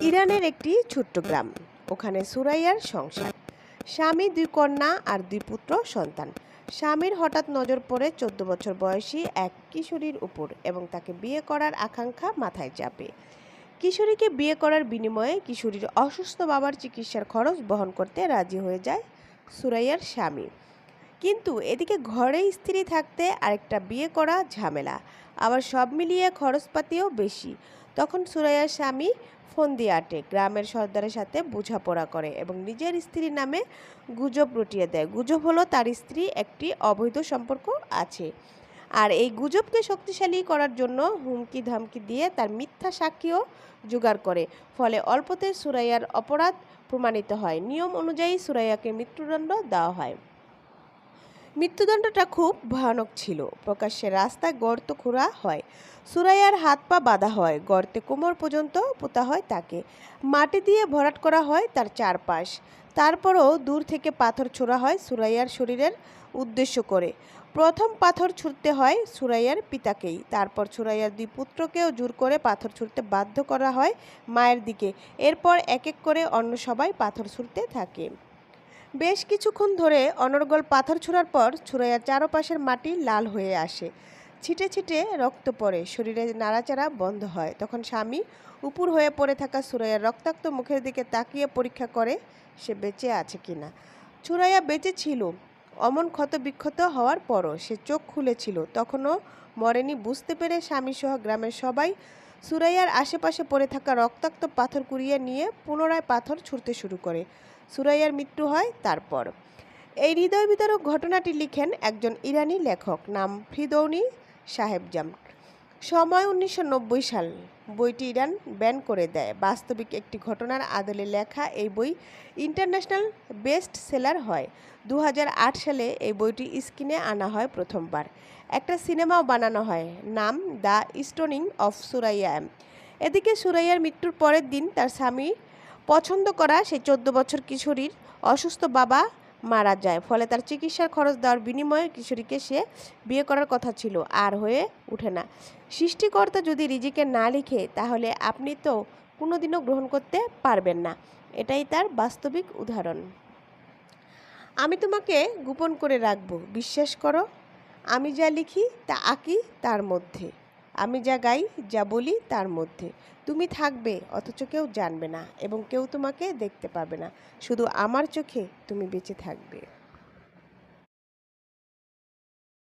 ইরানের একটি ছোট্ট গ্রাম। ওখানে সুরাইয়ার সংসার। স্বামী, দুই কন্যা আর দুই পুত্র, সন্তান। স্বামীর হঠাৎ নজর পড়ে চোদ্দ বছর বয়সী এক কিশোরীর উপর এবং তাকে বিয়ে করার আকাঙ্ক্ষা মাথায় চাপে। কিশোরীকে বিয়ে করার বিনিময়ে কিশোরীর অসুস্থ বাবার চিকিৎসার খরচ বহন করতে রাজি হয়ে যায় সুরাইয়ার স্বামী। কিন্তু এদিকে ঘরে স্ত্রী থাকতে আরেকটা বিয়ে করা ঝামেলা। আবার সব মিলিয়ে খরচপাতিও বেশি। তখন সুরাইয়ার স্বামী ফোন দিয়ে আটে গ্রামের সর্দারের সাথে বোঝাপড়া করে এবং নিজের স্ত্রীর নামে গুজব রটিয়ে দেয়। গুজব হলো তার স্ত্রী একটি অবৈধ সম্পর্ক আছে। আর এই গুজবকে শক্তিশালী করার জন্য হুমকি ধামকি দিয়ে তার মিথ্যা সাক্ষীও জোগাড় করে। ফলে অল্পতে সুরাইয়ার অপরাধ প্রমাণিত হয়। নিয়ম অনুযায়ী সুরাইয়াকে মৃত্যুদণ্ড দেওয়া হয়। মৃত্যুদণ্ডটা খুব ভয়ানক ছিল। প্রকাশ্যে রাস্তায় গর্ত খোঁড়া হয়, সুরাইয়ার হাত পা বাঁধা হয়, গর্তে কোমর পর্যন্ত পোতা হয় তাকে। মাটি দিয়ে ভরাট করা হয় তার চারপাশ। তারপরও দূর থেকে পাথর ছোড়া হয় সুরাইয়ার শরীরের উদ্দেশ্য করে। প্রথম পাথর ছুঁড়তে হয় সুরাইয়ার পিতাকেই। তারপর সুরাইয়ার দুই পুত্রকেও জোর করে পাথর ছুঁড়তে বাধ্য করা হয় মায়ের দিকে। এরপর এক এক করে অন্য সবাই পাথর ছুঁড়তে থাকে। বেশ কিছুক্ষণ ধরে অনর্গল পাথর ছোড়ার পর ছুরাইয়ার চারপাশের মাটি লাল হয়ে আসে। ছিটে ছিটে রক্ত পড়ে, শরীরে নাড়াচাড়া বন্ধ হয়। তখন স্বামী উপুর হয়ে পড়ে থাকা সুরাইয়ার রক্তাক্ত মুখের দিকে তাকিয়ে পরীক্ষা করে সে বেঁচে আছে কিনা সুরাইয়া বেঁচে ছিল, অমন ক্ষত বিক্ষত হওয়ার পরও সে চোখ খুলেছিল। তখনও মরেনি বুঝতে পেরে স্বামীসহ গ্রামের সবাই সুরাইয়ার আশেপাশে পড়ে থাকা রক্তাক্ত পাথর কুড়িয়ে নিয়ে পুনরায় পাথর ছুঁড়তে শুরু করে। সুরাইয়ার মৃত্যু হয় তারপর। এই হৃদয় বিতরক ঘটনাটি লিখেন একজন ইরানি লেখক, নাম ফ্রিদৌনি সাহেবজাম সময় উনিশশো নব্বই সাল। বইটি ইরান ব্যান করে দেয়। বাস্তবিক একটি ঘটনার আদলে লেখা এই বই ইন্টারন্যাশনাল বেস্ট সেলার হয়। দু হাজার আট সালে এই বইটি স্ক্রিনে আনা হয় প্রথমবার। একটা সিনেমাও বানানো হয়, নাম দ্য স্টোনিং অফ সুরাইয়া এদিকে সুরাইয়ার মৃত্যুর পরের দিন তার স্বামী পছন্দ করা সেই চোদ্দ বছর কিশোরীর অসুস্থ বাবা মারা যায়। ফলে তার চিকিৎসার খরচ দেওয়ার বিনিময়ে কিশোরীকে সে বিয়ে করার কথা ছিল, আর হয়ে ওঠে না। সৃষ্টিকর্তা যদি রিজিকে না লিখে, তাহলে আপনি তো কোনোদিনও গ্রহণ করতে পারবেন না। এটাই তার বাস্তবিক উদাহরণ। আমি তোমাকে গোপন করে রাখব, বিশ্বাস করো, আমি যা লিখি তা আঁকি তার মধ্যে। আমি যা গাই, যা বলি তার মধ্যে। তুমি থাকবে, অথচ কেউ জানবে না এবং কেউ তোমাকে দেখতে পাবে না। শুধু আমার চোখে তুমি বেঁচে থাকবে।